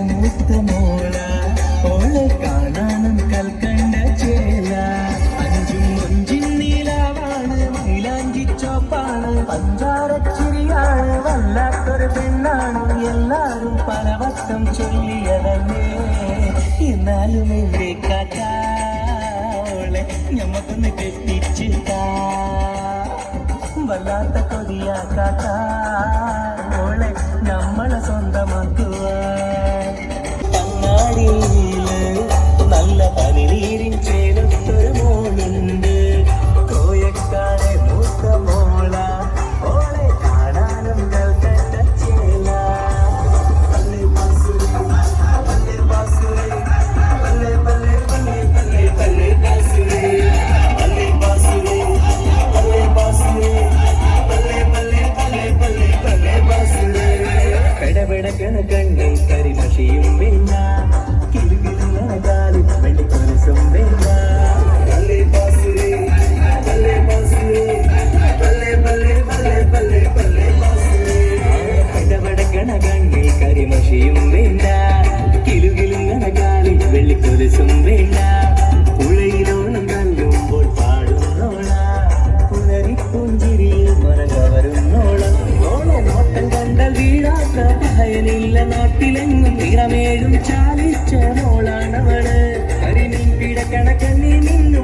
മൂത്ത മോള ഓളെ കൽക്കണ്ട ചേല. അഞ്ചും അഞ്ചിൻ നീലാവാണ് മൈലാഞ്ചി ചോപ്പാണ്. പഞ്ചാരച്ചിരിയാണ് വല്ലാത്തൊരു പെണ്ണാണ്. എല്ലാരും പലവട്ടം ചൊല്ലിയതല്ലേ. എന്നാലും എന്റെ കാക്കാളെ ഞമ്മക്കൊന്ന് കെട്ടിച്ചിട്ടാ. വല്ലാത്ത കൊതിയാക്കാത്തോളെ നമ്മളെ സ്വന്തമാക്കുക പെടപെടക്കണ കണ്ണിൽ കരിമഷിയും വേണ്ട. കിലുകിലുങ്ങണ കാലിൽ വെള്ളിക്കൊലുസും വേണ്ട. പല്ലേ ബാസുരി, പല്ലേ ബാസുരി, പല്ലേ നിറമേഴും ചാലിച്ച മോളാണവൾ. കരിമീൻ പിടക്കണ കണ്ണി നിന്നു